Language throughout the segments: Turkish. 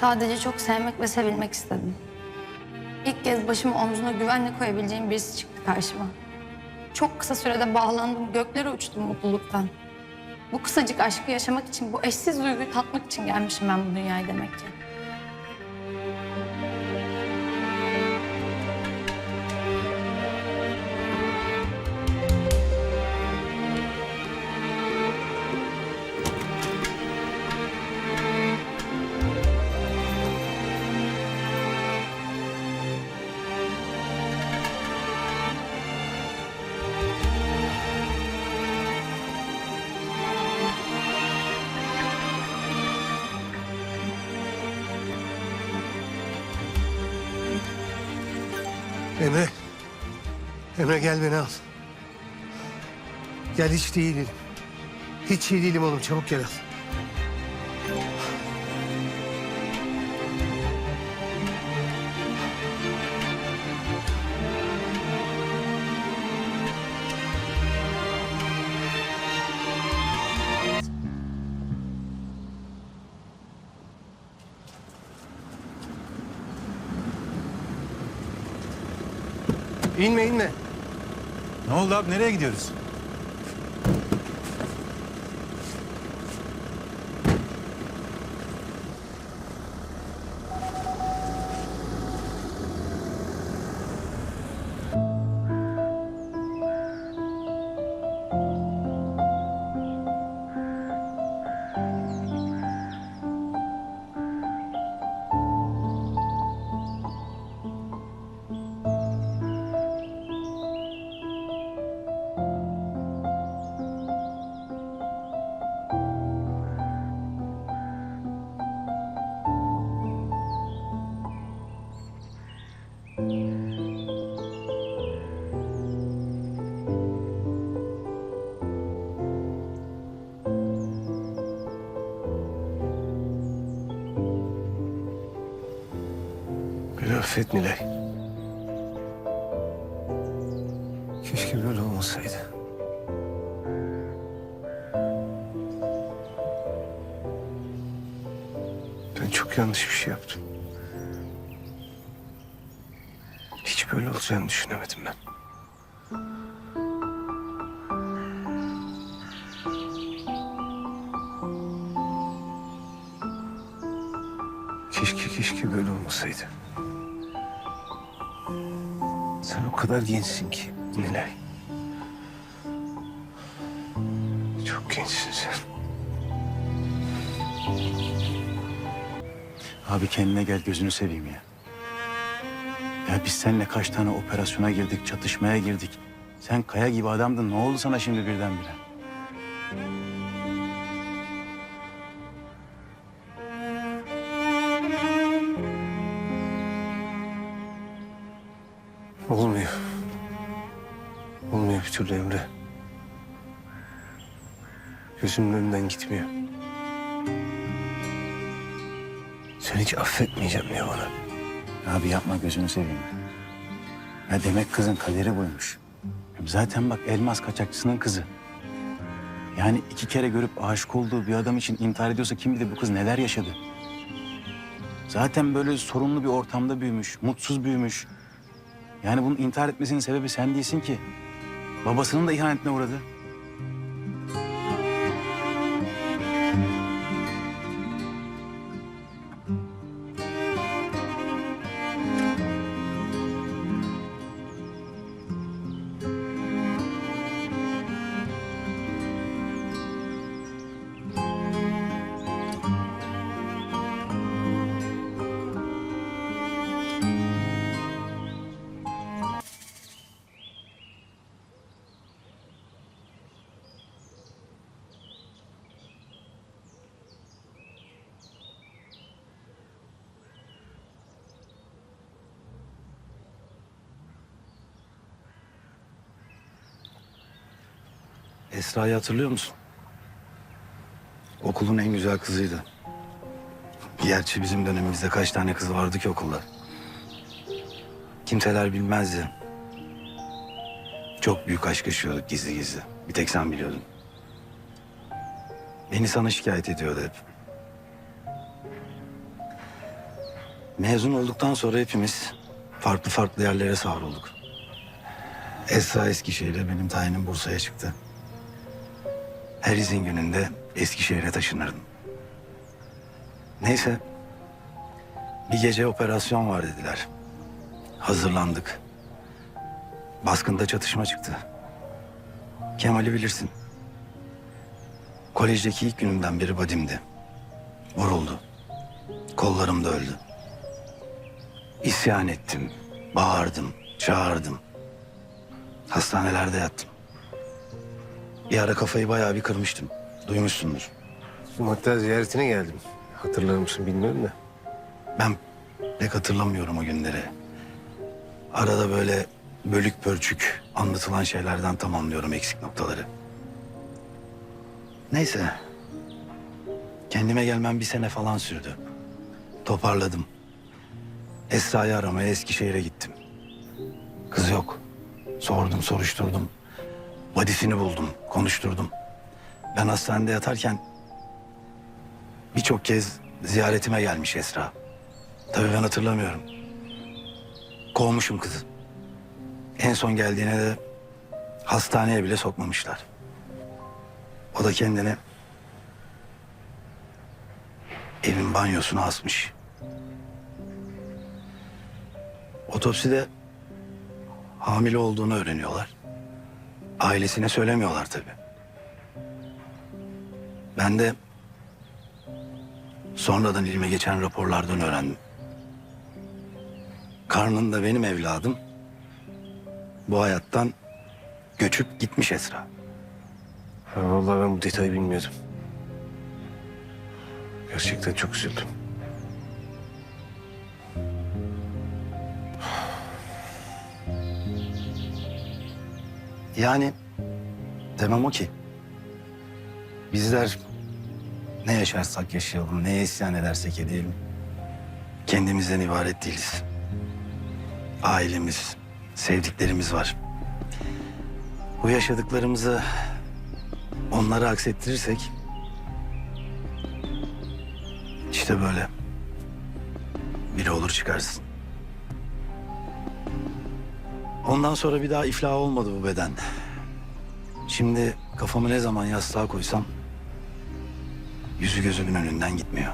Sadece çok sevmek ve sevilmek istedim. İlk kez başımı omzuna güvenle koyabileceğim birisi çıktı karşıma. Çok kısa sürede bağlandım, göklere uçtum mutluluktan. Bu kısacık aşkı yaşamak için, bu eşsiz duyguyu tatmak için gelmişim ben bu dünyaya demek ki. Emre. Emre gel beni al. Gel hiç değilim. Hiç iyi değilim oğlum çabuk gel al. İnme inme. Ne oldu abi? Nereye gidiyoruz? Affet Nilay. Keşke böyle olmasaydı. Ben çok yanlış bir şey yaptım. Hiç böyle olacağını düşünemedim ben. Keşke keşke böyle olmasaydı. Kadar gençsin ki Nilay. Çok gençsin sen. Abi kendine gel gözünü seveyim ya. Ya biz seninle kaç tane operasyona girdik, çatışmaya girdik. Sen kaya gibi adamdın. Ne oldu sana şimdi birdenbire? Olmuyor. Olmuyor bir türlü Emre. Gözümün önünden gitmiyor. Sen hiç affetmeyeceğim diye bana. Abi yapma gözünü seveyim. Ya demek kızın kaderi buymuş. Zaten bak elmas kaçakçısının kızı. Yani iki kere görüp aşık olduğu bir adam için intihar ediyorsa kim bilir bu kız neler yaşadı. Zaten böyle sorunlu bir ortamda büyümüş, mutsuz büyümüş. Yani bunun intihar etmesinin sebebi sen değilsin ki. Babasının da ihanetine uğradı. Esra'yı hatırlıyor musun? Okulun en güzel kızıydı. Gerçi bizim dönemimizde kaç tane kız vardı ki okulda. Kimseler bilmezdi. Çok büyük aşk yaşıyorduk gizli gizli. Bir tek sen biliyordun. Beni sana şikayet ediyordu hep. Mezun olduktan sonra hepimiz farklı farklı yerlere savrulduk. Esra Eskişehir'e benim tayinim Bursa'ya çıktı. Her izin gününde Eskişehir'e taşınırdım. Neyse. Bir gece operasyon var dediler. Hazırlandık. Baskında çatışma çıktı. Kemal'i bilirsin. Kolejdeki ilk günümden beri badimdi. Vuruldu. Kollarım da öldü. İsyan ettim. Bağırdım. Çağırdım. Hastanelerde yattım. Bir ara kafayı bayağı bir kırmıştım. Duymuşsundur. Hatta ziyaretine geldim. Hatırlar mısın bilmiyorum da. Ben pek hatırlamıyorum o günleri. Arada böyle bölük pörçük anlatılan şeylerden tamamlıyorum eksik noktaları. Neyse. Kendime gelmem bir sene falan sürdü. Toparladım. Esra'yı aramaya Eskişehir'e gittim. Kız yok. Sordum, soruşturdum. Vadisini buldum, konuşturdum. Ben hastanede yatarken birçok kez ziyaretime gelmiş Esra. Tabii ben hatırlamıyorum. Kovmuşum kızı. En son geldiğine de hastaneye bile sokmamışlar. O da kendini evin banyosuna asmış. Otopside hamile olduğunu öğreniyorlar. Ailesine söylemiyorlar tabii. Ben de sonradan ilime geçen raporlardan öğrendim. Karnında benim evladım bu hayattan göçüp gitmiş Esra. Vallahi ben bu detayı bilmiyordum. Gerçekten çok üzüldüm. Yani demem o ki. Bizler ne yaşarsak yaşayalım, neye isyan edersek edelim. Kendimizden ibaret değiliz. Ailemiz, sevdiklerimiz var. Bu yaşadıklarımızı onlara aksettirirsek... işte böyle biri olur çıkarsın. Ondan sonra bir daha iflah olmadı bu beden. Şimdi kafamı ne zaman yastığa koysam yüzü gözümün önünden gitmiyor.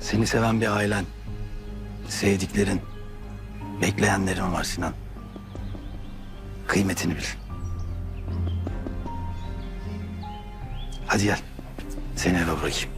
Seni seven bir ailen, sevdiklerin, bekleyenlerin var Sinan. Kıymetini bil. Hadi gel. Seni eve bırakayım.